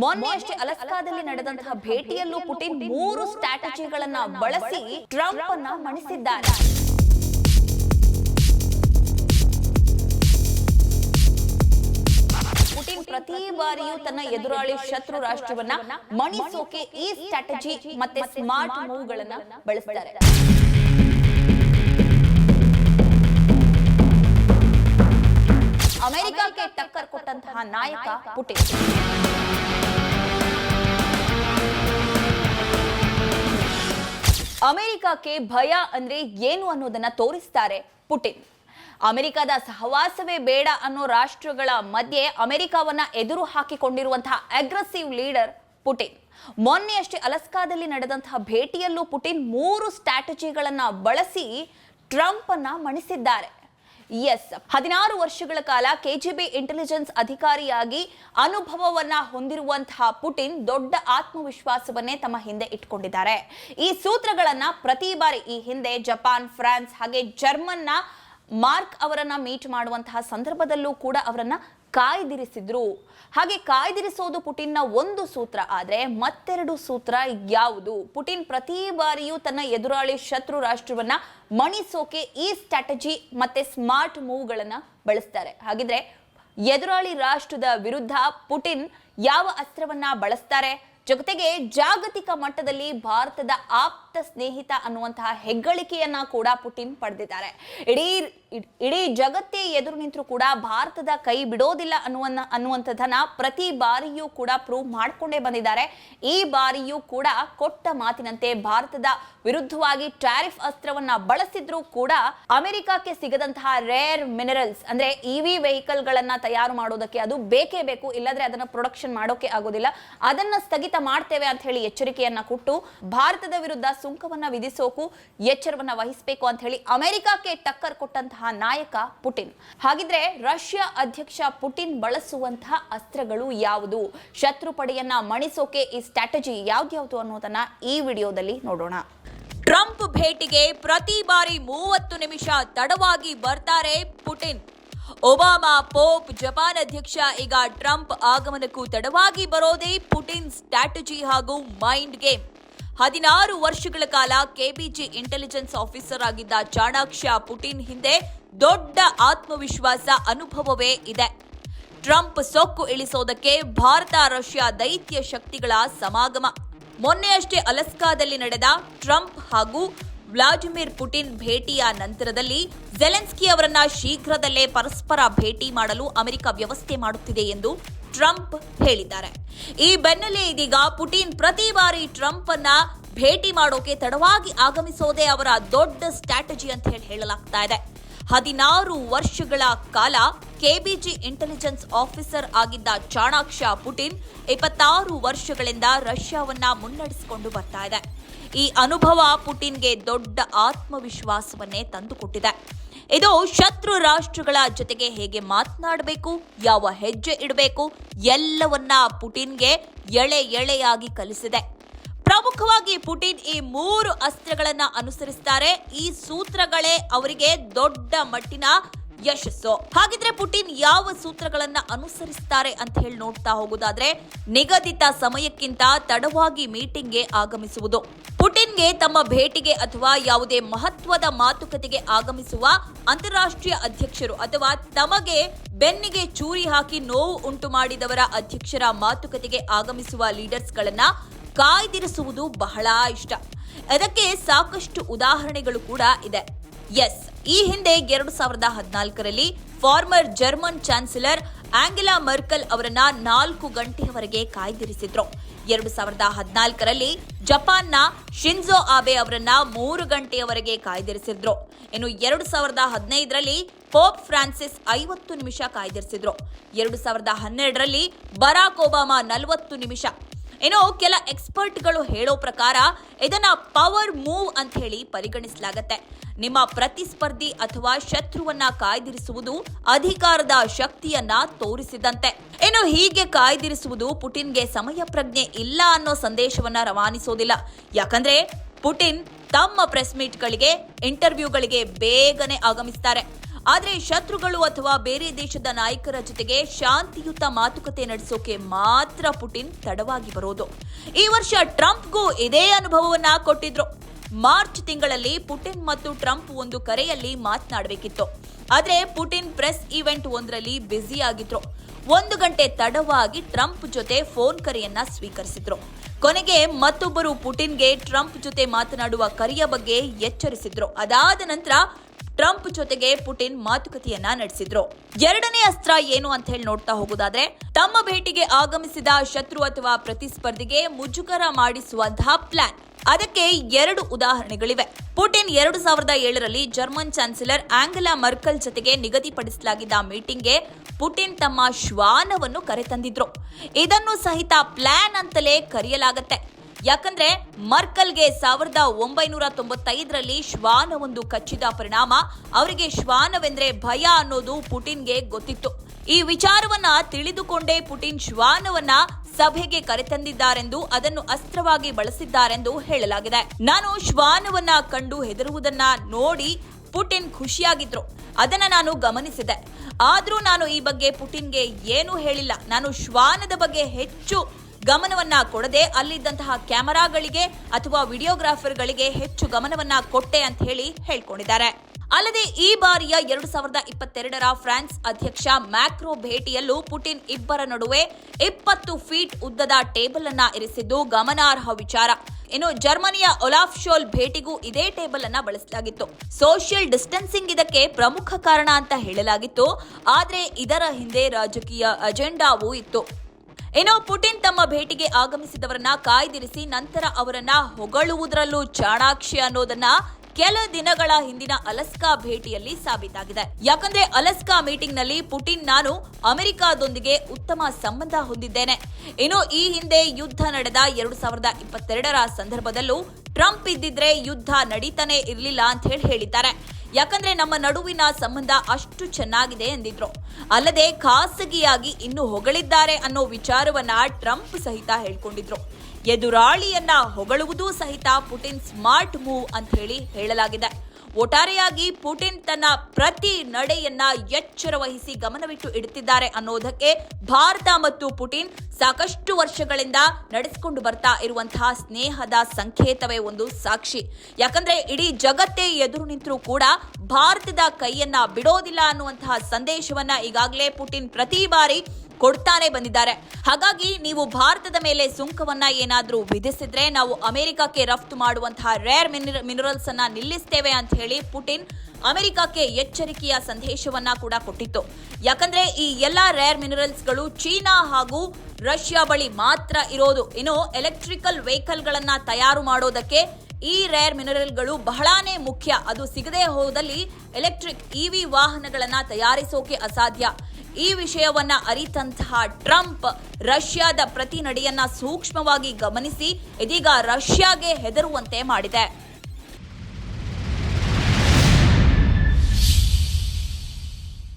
ಮೊನ್ನೆ ಅಷ್ಟೇ ಅಲಸ್ಕಾದಲ್ಲಿ ನಡೆದಂತಹ ಭೇಟಿಯಲ್ಲೂ ಪುಟಿನ್ ಮೂರು ಸ್ಟ್ರಾಟಜಿಗಳನ್ನ ಬಳಸಿ ಟ್ರಂಪ್ ಅನ್ನ ಮಣಿಸಿದ್ದಾರೆ. ಪ್ರತಿ ಬಾರಿಯೂ ತನ್ನ ಎದುರಾಳಿ ಶತ್ರು ರಾಷ್ಟ್ರವನ್ನ ಮಣಿಸೋಕೆ ಈ ಸ್ಟ್ರಾಟಜಿ ಮತ್ತೆ ಸ್ಮಾರ್ಟ್ ಮೂವ್ಗಳನ್ನ ಬಳಸ್ತಾರೆ. ಅಮೆರಿಕಕ್ಕೆ ಟಕ್ಕರ್ ಕೊಟ್ಟಂತಹ ನಾಯಕ ಪುಟಿನ್. ಅಮೆರಿಕಕ್ಕೆ ಭಯ ಅಂದ್ರೆ ಏನು ಅನ್ನೋದನ್ನ ತೋರಿಸ್ತಾರೆ ಪುಟಿನ್. ಅಮೆರಿಕದ ಸಹವಾಸವೇ ಬೇಡ ಅನ್ನೋ ರಾಷ್ಟ್ರಗಳ ಮಧ್ಯೆ ಅಮೆರಿಕವನ್ನ ಎದುರು ಹಾಕಿಕೊಂಡಿರುವಂತಹ ಅಗ್ರೆಸಿವ್ ಲೀಡರ್ ಪುಟಿನ್. ಮೊನ್ನೆಯಷ್ಟೇ ಅಲಸ್ಕಾದಲ್ಲಿ ನಡೆದಂತಹ ಭೇಟಿಯಲ್ಲೂ ಪುಟಿನ್ ಮೂರು ಸ್ಟ್ರಾಟಜಿಗಳನ್ನ ಬಳಸಿ ಟ್ರಂಪ್ ಅನ್ನ ಮಣಿಸಿದ್ದಾರೆ. ಎಸ್ ಹದಿನಾರು ವರ್ಷಗಳ ಕಾಲ ಕೆಜಿಬಿ ಇಂಟೆಲಿಜೆನ್ಸ್ ಅಧಿಕಾರಿಯಾಗಿ ಅನುಭವವನ್ನ ಹೊಂದಿರುವಂತಹ ಪುಟಿನ್ ದೊಡ್ಡ ಆತ್ಮವಿಶ್ವಾಸವನ್ನೇ ತಮ್ಮ ಹಿಂದೆ ಇಟ್ಕೊಂಡಿದ್ದಾರೆ. ಈ ಸೂತ್ರಗಳನ್ನ ಪ್ರತಿ ಬಾರಿ ಈ ಹಿಂದೆ ಜಪಾನ್, ಫ್ರಾನ್ಸ್ ಹಾಗೆ ಜರ್ಮನ್ನ ಮಾರ್ಕ್ ಅವರನ್ನ ಮೀಟ್ ಮಾಡುವಂತಹ ಸಂದರ್ಭದಲ್ಲೂ ಕೂಡ ಅವರನ್ನ ಕಾಯ್ದಿರಿಸಿದ್ರು. ಹಾಗೆ ಕಾಯ್ದಿರಿಸೋದು ಪುಟಿನ್ನ ಒಂದು ಸೂತ್ರ, ಆದರೆ ಮತ್ತೆರಡು ಸೂತ್ರ ಯಾವುದು? ಪುಟಿನ್ ಪ್ರತಿ ಬಾರಿಯೂ ತನ್ನ ಎದುರಾಳಿ ಶತ್ರು ರಾಷ್ಟ್ರವನ್ನ ಮಣಿಸೋಕೆ ಈ ಸ್ಟ್ರಾಟಜಿ ಮತ್ತೆ ಸ್ಮಾರ್ಟ್ ಮೂವ್ಗಳನ್ನ ಬಳಸ್ತಾರೆ. ಹಾಗಿದ್ರೆ ಎದುರಾಳಿ ರಾಷ್ಟ್ರದ ವಿರುದ್ಧ ಪುಟಿನ್ ಯಾವ ಅಸ್ತ್ರವನ್ನ ಬಳಸ್ತಾರೆ? ಜೊತೆಗೆ ಜಾಗತಿಕ ಮಟ್ಟದಲ್ಲಿ ಭಾರತದ ಆಪ್ತ ಸ್ನೇಹಿತ ಅನ್ನುವಂತಹ ಹೆಗ್ಗಳಿಕೆಯನ್ನ ಕೂಡ ಪುಟಿನ್ ಪಡೆದಿದ್ದಾರೆ. ಇಡೀ ಇಡೀ ಜಗತ್ತೇ ಎದುರು ನಿಂತರೂ ಕೂಡ ಭಾರತದ ಕೈ ಬಿಡೋದಿಲ್ಲ ಅನ್ನುವನ್ನ ಅನ್ನುವಂಥದ್ದನ್ನ ಪ್ರತಿ ಬಾರಿಯೂ ಕೂಡ ಪ್ರೂವ್ ಮಾಡ್ಕೊಂಡೇ ಬಂದಿದ್ದಾರೆ. ಈ ಬಾರಿಯೂ ಕೂಡ ಕೊಟ್ಟ ಮಾತಿನಂತೆ ಭಾರತದ ವಿರುದ್ಧವಾಗಿ ಟ್ಯಾರಿಫ್ ಅಸ್ತ್ರವನ್ನ ಬಳಸಿದ್ರೂ ಕೂಡ ಅಮೆರಿಕಕ್ಕೆ ಸಿಗದಂತಹ ರೇರ್ ಮಿನರಲ್ಸ್ ಅಂದ್ರೆ ಇವಿ ವೆಹಿಕಲ್ ಗಳನ್ನ ತಯಾರು ಮಾಡೋದಕ್ಕೆ ಅದು ಬೇಕೇ ಬೇಕು, ಇಲ್ಲದ್ರೆ ಅದನ್ನ ಪ್ರೊಡಕ್ಷನ್ ಮಾಡೋಕೆ ಆಗೋದಿಲ್ಲ. ಅದನ್ನ ಸ್ಥಗಿತ ಮಾಡ್ತೇವೆ ಅಂತ ಹೇಳಿ ಎಚ್ಚರಿಕೆಯನ್ನ ಕೊಟ್ಟು ಭಾರತದ ವಿರುದ್ಧ ಸುಂಕವನ್ನ ವಿಧಿಸೋಕು ಎಚ್ಚರವನ್ನ ವಹಿಸಬೇಕು ಅಂತ ಹೇಳಿ ಅಮೆರಿಕಕ್ಕೆ ಟಕ್ಕರ್ ಕೊಟ್ಟಂತಹ ನಾಯಕ ಪುಟಿನ್. ಹಾಗಿದ್ರೆ ರಷ್ಯಾ ಅಧ್ಯಕ್ಷ ಪುಟಿನ್ ಬಳಸುವಂತಹ ಅಸ್ತ್ರಗಳು ಯಾವುದು? ಶತ್ರು ಪಡೆಯನ್ನ ಮಣಿಸೋಕೆ ಈ ಸ್ಟ್ರಾಟಜಿ ಯಾವ್ದ್ಯಾವ್ದು ಅನ್ನೋದನ್ನ ಈ ವಿಡಿಯೋದಲ್ಲಿ ನೋಡೋಣ. ಟ್ರಂಪ್ ಭೇಟಿಗೆ ಪ್ರತಿ ಬಾರಿ ಮೂವತ್ತು ನಿಮಿಷ ತಡವಾಗಿ ಬರ್ತಾರೆ ಪುಟಿನ್. ಒಬಾಮಾ, ಪೋಪ್, ಜಪಾನ್ ಅಧ್ಯಕ್ಷ ಈಗ ಟ್ರಂಪ್ ಆಗಮನಕ್ಕೂ ತಡವಾಗಿ ಬರೋದೇ ಪುಟಿನ್ ಸ್ಟ್ರಾಟಜಿ ಹಾಗೂ ಮೈಂಡ್ ಗೇಮ್. ಹದಿನಾರು ವರ್ಷಗಳ ಕಾಲ ಕೆಬಿಜಿ ಇಂಟೆಲಿಜೆನ್ಸ್ ಆಫೀಸರ್ ಆಗಿದ್ದ ಚಾಣಾಕ್ಷ ಪುಟಿನ್ ಹಿಂದೆ ದೊಡ್ಡ ಆತ್ಮವಿಶ್ವಾಸ ಅನುಭವವೇ ಇದೆ. ಟ್ರಂಪ್ ಸೊಕ್ಕು ಇಳಿಸೋದಕ್ಕೆ ಭಾರತ, ರಷ್ಯಾ ದೈತ್ಯ ಶಕ್ತಿಗಳ ಸಮಾಗಮ. ಮೊನ್ನೆಯಷ್ಟೇ ಅಲಸ್ಕಾದಲ್ಲಿ ನಡೆದ ಟ್ರಂಪ್ ಹಾಗೂ ವ್ಲಾಡಿಮಿರ್ ಪುಟಿನ್ ಭೇಟಿಯ ನಂತರದಲ್ಲಿ ಜೆಲೆನ್ಸ್ಕಿ ಅವರನ್ನ ಶೀಘ್ರದಲ್ಲೇ ಪರಸ್ಪರ ಭೇಟಿ ಮಾಡಲು ಅಮೆರಿಕ ವ್ಯವಸ್ಥೆ ಮಾಡುತ್ತಿದೆ ಎಂದು ಟ್ರಂಪ್ ಹೇಳಿದ್ದಾರೆ. ಈ ಬೆನ್ನಲ್ಲೇ ಇದೀಗ ಪುಟಿನ್ ಪ್ರತಿ ಬಾರಿ ಟ್ರಂಪ್ ಅನ್ನ ಭೇಟಿ ಮಾಡೋಕೆ ತಡವಾಗಿ ಆಗಮಿಸೋದೇ ಅವರ ದೊಡ್ಡ ಸ್ಟ್ರಾಟಜಿ ಅಂತ ಹೇಳಿ ಹೇಳಲಾಗ್ತಾ ಇದೆ. ಹದಿನಾರು ವರ್ಷಗಳ ಕಾಲ ಕೆಬಿಜಿ ಇಂಟೆಲಿಜೆನ್ಸ್ ಆಫೀಸರ್ ಆಗಿದ್ದ ಚಾಣಾಕ್ಷ ಪುಟಿನ್ ಇಪ್ಪತ್ತಾರು ವರ್ಷಗಳಿಂದ ರಷ್ಯಾವನ್ನ ಮುನ್ನಡೆಸಿಕೊಂಡು ಬರ್ತಾ ಇದೆ. ಈ ಅನುಭವ ಪುಟಿನ್ಗೆ ದೊಡ್ಡ ಆತ್ಮವಿಶ್ವಾಸವನ್ನೇ ತಂದುಕೊಟ್ಟಿದೆ. ಇದು ಶತ್ರು ರಾಷ್ಟ್ರಗಳ ಜೊತೆಗೆ ಹೇಗೆ ಮಾತನಾಡಬೇಕು, ಯಾವ ಹೆಜ್ಜೆ ಇಡಬೇಕು, ಎಲ್ಲವನ್ನ ಪುಟಿನ್ಗೆ ಎಳೆ ಎಳೆಯಾಗಿ ಕಲಿಸಿದೆ. ಪ್ರಮುಖವಾಗಿ ಪುಟಿನ್ ಈ ಮೂರು ಅಸ್ತ್ರಗಳನ್ನ ಅನುಸರಿಸ್ತಾರೆ. ಈ ಸೂತ್ರಗಳೇ ಅವರಿಗೆ ದೊಡ್ಡ ಮಟ್ಟಿನ ಯಶಸ್ಸು. ಹಾಗಿದ್ರೆ ಪುಟಿನ್ ಯಾವ ಸೂತ್ರಗಳನ್ನ ಅನುಸರಿಸ್ತಾರೆ ಅಂತ ಹೇಳಿ ನೋಡ್ತಾ ಹೋಗೋದಾದ್ರೆ, ನಿಗದಿತ ಸಮಯಕ್ಕಿಂತ ತಡವಾಗಿ ಮೀಟಿಂಗ್ಗೆ ಆಗಮಿಸುವುದು. ಪುಟಿನ್ಗೆ ತಮ್ಮ ಭೇಟಿಗೆ ಅಥವಾ ಯಾವುದೇ ಮಹತ್ವದ ಮಾತುಕತೆಗೆ ಆಗಮಿಸುವ ಅಂತಾರಾಷ್ಟ್ರೀಯ ಅಧ್ಯಕ್ಷರು ಅಥವಾ ತಮಗೆ ಬೆನ್ನಿಗೆ ಚೂರಿ ಹಾಕಿ ನೋವು ಉಂಟು ಮಾಡಿದವರ ಅಧ್ಯಕ್ಷರ ಮಾತುಕತೆಗೆ ಆಗಮಿಸುವ ಲೀಡರ್ಸ್ಗಳನ್ನ ಕಾಯ್ದಿರಿಸುವುದು ಬಹಳ ಇಷ್ಟ. ಅದಕ್ಕೆ ಸಾಕಷ್ಟು ಉದಾಹರಣೆಗಳು ಕೂಡ ಇದೆ. ಎಸ್. ಈ ಹಿಂದೆ ಎರಡು ಸಾವಿರದ ಹದಿನಾಲ್ಕರಲ್ಲಿ former German chancellor Angela Merkel ಅವರನ್ನ ನಾಲ್ಕು ಗಂಟೆಯವರೆಗೆ ಕಾಯ್ದಿರಿಸಿದ್ರು. ಎರಡು ಸಾವಿರದ ಹದಿನಾಲ್ಕರಲ್ಲಿ ಜಪಾನ್ನ ಶಿನ್ಜೋ ಆಬೆ ಅವರನ್ನ ಮೂರು ಗಂಟೆಯವರೆಗೆ ಕಾಯ್ದಿರಿಸಿದ್ರು. ಇನ್ನು ಎರಡು ಸಾವಿರದ ಹದಿನೈದರಲ್ಲಿ ಪೋಪ್ ಫ್ರಾನ್ಸಿಸ್ ಐವತ್ತು ನಿಮಿಷ ಕಾಯ್ದಿರಿಸಿದ್ರು. ಎರಡು ಸಾವಿರದ ಹನ್ನೆರಡರಲ್ಲಿ ಬರಾಕ್ ಒಬಾಮಾ ನಲವತ್ತು ನಿಮಿಷ. ಏನೋ ಕೆಲ ಎಕ್ಸ್ಪರ್ಟ್ಗಳು ಹೇಳೋ ಪ್ರಕಾರ ಇದನ್ನ ಪವರ್ ಮೂವ್ ಅಂತ ಹೇಳಿ ಪರಿಗಣಿಸಲಾಗತ್ತೆ. ನಿಮ್ಮ ಪ್ರತಿಸ್ಪರ್ಧಿ ಅಥವಾ ಶತ್ರುವನ್ನ ಕಾಯ್ದಿರಿಸುವುದು ಅಧಿಕಾರದ ಶಕ್ತಿಯನ್ನ ತೋರಿಸಿದಂತೆ. ಏನು ಹೀಗೆ ಕಾಯ್ದಿರಿಸುವುದು ಪುಟಿನ್ಗೆ ಸಮಯ ಪ್ರಜ್ಞೆ ಇಲ್ಲ ಅನ್ನೋ ಸಂದೇಶವನ್ನ ರವಾನಿಸೋದಿಲ್ಲ. ಯಾಕಂದ್ರೆ ಪುಟಿನ್ ತಮ್ಮ ಪ್ರೆಸ್ ಮೀಟ್ಗಳಿಗೆ ಇಂಟರ್ವ್ಯೂಗಳಿಗೆ ಬೇಗನೆ ಆಗಮಿಸ್ತಾರೆ. ಆದ್ರೆ ಶತ್ರುಗಳು ಅಥವಾ ಬೇರೆ ದೇಶದ ನಾಯಕರ ಜೊತೆಗೆ ಶಾಂತಿಯುತ ಮಾತುಕತೆ ನಡೆಸೋಕೆ ಮಾತ್ರ ಪುಟಿನ್ ತಡವಾಗಿ ಬರೋದು. ಈ ವರ್ಷ ಟ್ರಂಪ್ಗೂ ಇದೇ ಅನುಭವವನ್ನ ಕೊಟ್ಟಿದ್ರು. ಮಾರ್ಚ್ ತಿಂಗಳಲ್ಲಿ ಪುಟಿನ್ ಮತ್ತು ಟ್ರಂಪ್ ಒಂದು ಕರೆಯಲ್ಲಿ ಮಾತನಾಡಬೇಕಿತ್ತು. ಆದರೆ ಪುಟಿನ್ ಪ್ರೆಸ್ ಇವೆಂಟ್ ಒಂದರಲ್ಲಿ ಬ್ಯುಸಿ ಆಗಿದ್ರು ಒಂದು ಗಂಟೆ ತಡವಾಗಿ ಟ್ರಂಪ್ ಜೊತೆ ಫೋನ್ ಕರೆಯನ್ನ ಸ್ವೀಕರಿಸಿದ್ರು. ಕೊನೆಗೆ ಮತ್ತೊಬ್ಬರು ಪುಟಿನ್ಗೆ ಟ್ರಂಪ್ ಜೊತೆ ಮಾತನಾಡುವ ಕರೆಯ ಬಗ್ಗೆ ಎಚ್ಚರಿಸಿದ್ರು. ಅದಾದ ನಂತರ ಟ್ರಂಪ್ ಜೊತೆಗೆ ಪುಟಿನ್ ಮಾತುಕತೆಯನ್ನ ನಡೆಸಿದ್ರು. ಎರಡನೇ ಅಸ್ತ್ರ ಏನು ಅಂತ ಹೇಳಿ ನೋಡ್ತಾ ಹೋಗೋದಾದ್ರೆ, ತಮ್ಮ ಭೇಟಿಗೆ ಆಗಮಿಸಿದ ಶತ್ರು ಅಥವಾ ಪ್ರತಿಸ್ಪರ್ಧಿಗೆ ಮುಜುಗರ ಮಾಡಿಸುವಂತಹ ಪ್ಲಾನ್. ಅದಕ್ಕೆ ಎರಡು ಉದಾಹರಣೆಗಳಿವೆ. ಪುಟಿನ್ ಎರಡು ಸಾವಿರದ ಏಳರಲ್ಲಿ ಜರ್ಮನ್ ಚಾನ್ಸಲರ್ ಆಂಗೆಲಾ ಮರ್ಕಲ್ ಜೊತೆಗೆ ನಿಗದಿಪಡಿಸಲಾಗಿದ್ದ ಮೀಟಿಂಗ್ಗೆ ಪುಟಿನ್ ತಮ್ಮ ಶ್ವಾನವನ್ನು ಕರೆತಂದಿದ್ರು. ಇದನ್ನು ಸಹಿತ ಪ್ಲಾನ್ ಅಂತಲೇ ಕರೆಯಲಾಗತ್ತೆ. ಯಾಕಂದ್ರೆ ಮರ್ಕಲ್ಗೆ ಸಾವಿರದ ಒಂಬೈನೂರ ತೊಂಬತ್ತೈದರಲ್ಲಿ ಶ್ವಾನವೊಂದು ಕಚ್ಚಿದ ಪರಿಣಾಮ, ಅವರಿಗೆ ಶ್ವಾನವೆಂದ್ರೆ ಭಯ ಅನ್ನೋದು ಪುಟಿನ್ಗೆ ಗೊತ್ತಿತ್ತು. ಈ ವಿಚಾರವನ್ನ ತಿಳಿದುಕೊಂಡೇ ಪುಟಿನ್ ಶ್ವಾನವನ್ನ ಸಭೆಗೆ ಕರೆತಂದಿದ್ದಾರೆಂದು ಅದನ್ನು ಅಸ್ತ್ರವಾಗಿ ಬಳಸಿದ್ದಾರೆಂದು ಹೇಳಲಾಗಿದೆ. ನಾನು ಶ್ವಾನವನ್ನ ಕಂಡು ಹೆದರುವುದನ್ನ ನೋಡಿ ಪುಟಿನ್ ಖುಷಿಯಾಗಿದ್ರು. ಅದನ್ನ ನಾನು ಗಮನಿಸಿದೆ. ಆದ್ರೂ ನಾನು ಈ ಬಗ್ಗೆ ಪುಟಿನ್ಗೆ ಏನೂ ಹೇಳಿಲ್ಲ. ನಾನು ಶ್ವಾನದ ಬಗ್ಗೆ ಹೆಚ್ಚು ಗಮನವನ್ನ ಕೊಡದೆ ಅಲ್ಲಿದ್ದಂತಹ ಕ್ಯಾಮೆರಾಗಳಿಗೆ ಅಥವಾ ವಿಡಿಯೋಗ್ರಾಫರ್ಗಳಿಗೆ ಹೆಚ್ಚು ಗಮನವನ್ನ ಕೊಟ್ಟೆ ಅಂತ ಹೇಳಿ ಹೇಳ್ಕೊಂಡಿದ್ದಾರೆ. ಅಲ್ಲದೆ ಈ ಬಾರಿಯ ಎರಡು ಸಾವಿರದ ಇಪ್ಪತ್ತೆರಡರ ಫ್ರಾನ್ಸ್ ಅಧ್ಯಕ್ಷ ಮ್ಯಾಕ್ರೋ ಭೇಟಿಯಲ್ಲೂ ಪುಟಿನ್ ಇಬ್ಬರ ನಡುವೆ ಇಪ್ಪತ್ತು ಫೀಟ್ ಉದ್ದದ ಟೇಬಲ್ ಅನ್ನ ಇರಿಸಿದ್ದು ಗಮನಾರ್ಹ ವಿಚಾರ. ಇನ್ನು ಜರ್ಮನಿಯ ಒಲಾಫ್ ಶೋಲ್ ಭೇಟಿಗೂ ಇದೇ ಟೇಬಲ್ ಅನ್ನ ಬಳಸಲಾಗಿತ್ತು. ಸೋಷಿಯಲ್ ಡಿಸ್ಟೆನ್ಸಿಂಗ್ ಇದಕ್ಕೆ ಪ್ರಮುಖ ಕಾರಣ ಅಂತ ಹೇಳಲಾಗಿತ್ತು. ಆದರೆ ಇದರ ಹಿಂದೆ ರಾಜಕೀಯ ಅಜೆಂಡಾವೂ ಇತ್ತು. ಇನ್ನು ಪುಟಿನ್ ತಮ್ಮ ಭೇಟಿಗೆ ಆಗಮಿಸಿದವರನ್ನ ಕಾಯ್ದಿರಿಸಿ ನಂತರ ಅವರನ್ನ ಹೊಗಳುವುದರಲ್ಲೂ ಚಾಣಾಕ್ಷಿ ಅನ್ನೋದನ್ನ ಕೆಲ ದಿನಗಳ ಹಿಂದಿನ ಅಲಸ್ಕಾ ಭೇಟಿಯಲ್ಲಿ ಸಾಬೀತಾಗಿದೆ. ಯಾಕಂದ್ರೆ ಅಲಸ್ಕಾ ಮೀಟಿಂಗ್ನಲ್ಲಿ ಪುಟಿನ್ ನಾನು ಅಮೆರಿಕಾದೊಂದಿಗೆ ಉತ್ತಮ ಸಂಬಂಧ ಹೊಂದಿದ್ದೇನೆ. ಇನ್ನು ಈ ಹಿಂದೆ ಯುದ್ಧ ನಡೆದ ಎರಡು ಸಾವಿರದ ಇಪ್ಪತ್ತೆರಡರ ಸಂದರ್ಭದಲ್ಲೂ ಟ್ರಂಪ್ ಇದ್ದಿದ್ರೆ ಯುದ್ಧ ನಡೀತಾನೆ ಇರಲಿಲ್ಲ ಅಂತ ಹೇಳಿ ಹೇಳಿದ್ದಾರೆ. ಯಾಕಂದ್ರೆ ನಮ್ಮ ನಡುವಿನ ಸಂಬಂಧ ಅಷ್ಟು ಚೆನ್ನಾಗಿದೆ ಎಂದಿದ್ರು. ಅಲ್ಲದೆ ಖಾಸಗಿಯಾಗಿ ಇನ್ನು ಹೊಗಳಿದ್ದಾರೆ ಅನ್ನೋ ವಿಚಾರವನ್ನ ಟ್ರಂಪ್ ಸಹಿತ ಹೇಳ್ಕೊಂಡಿದ್ರು. ಎದುರಾಳಿಯನ್ನ ಹೊಗಳುವುದೂ ಸಹಿತ ಪುಟಿನ್ ಸ್ಮಾರ್ಟ್ ಮೂವ್ ಅಂತ ಹೇಳಿ ಹೇಳಲಾಗಿದೆ. ಒಟ್ಟಾರೆಯಾಗಿ ಪುಟಿನ್ ತನ್ನ ಪ್ರತಿ ನಡೆಯನ್ನ ಎಚ್ಚರ ವಹಿಸಿ ಗಮನವಿಟ್ಟು ಇಡುತ್ತಿದ್ದಾರೆ ಅನ್ನೋದಕ್ಕೆ ಭಾರತ ಮತ್ತು ಪುಟಿನ್ ಸಾಕಷ್ಟು ವರ್ಷಗಳಿಂದ ನಡೆಸಿಕೊಂಡು ಬರ್ತಾ ಇರುವಂತಹ ಸ್ನೇಹದ ಸಂಕೇತವೇ ಒಂದು ಸಾಕ್ಷಿ. ಯಾಕಂದ್ರೆ ಇಡೀ ಜಗತ್ತೇ ಎದುರು ನಿಂತರೂ ಕೂಡ ಭಾರತದ ಕೈಯನ್ನ ಬಿಡೋದಿಲ್ಲ ಅನ್ನುವಂತಹ ಸಂದೇಶವನ್ನ ಈಗಾಗಲೇ ಪುಟಿನ್ ಪ್ರತಿ ಬಾರಿ ಕೊಡ್ತಾನೆ ಬಂದಿದ್ದಾರೆ. ಹಾಗಾಗಿ ನೀವು ಭಾರತದ ಮೇಲೆ ಸುಂಕವನ್ನ ಏನಾದರೂ ವಿಧಿಸಿದ್ರೆ ನಾವು ಅಮೆರಿಕಕ್ಕೆ ರಫ್ತು ಮಾಡುವಂತಹ ರೇರ್ ಮಿನರಲ್ಸ್ ಅನ್ನ ನಿಲ್ಲಿಸ್ತೇವೆ ಅಂತ ಹೇಳಿ ಪುಟಿನ್ ಅಮೆರಿಕಕ್ಕೆ ಎಚ್ಚರಿಕೆಯ ಸಂದೇಶವನ್ನ ಕೂಡ ಕೊಟ್ಟಿತ್ತು. ಯಾಕಂದ್ರೆ ಈ ಎಲ್ಲಾ ರೇರ್ ಮಿನರಲ್ಸ್ಗಳು ಚೀನಾ ಹಾಗೂ ರಷ್ಯಾ ಬಳಿ ಮಾತ್ರ ಇರೋದು. ಇನ್ನು ಎಲೆಕ್ಟ್ರಿಕಲ್ ವೆಹಿಕಲ್ ಗಳನ್ನ ತಯಾರು ಮಾಡೋದಕ್ಕೆ ಈ ರೇರ್ ಮಿನರಲ್ಗಳು ಬಹಳಾನೇ ಮುಖ್ಯ. ಅದು ಸಿಗದೆ ಹೋದಲ್ಲಿ ಎಲೆಕ್ಟ್ರಿಕ್ ಇವಿ ವಾಹನಗಳನ್ನ ತಯಾರಿಸೋಕೆ ಅಸಾಧ್ಯ. ಈ ವಿಷಯವನ್ನ ಅರಿತಂತಹ ಟ್ರಂಪ್ ರಷ್ಯಾದ ಪ್ರತಿ ನಡೆಯನ್ನ ಸೂಕ್ಷ್ಮವಾಗಿ ಗಮನಿಸಿ ಇದೀಗ ರಷ್ಯಾಗೆ ಹೆದರುವಂತೆ ಮಾಡಿದೆ.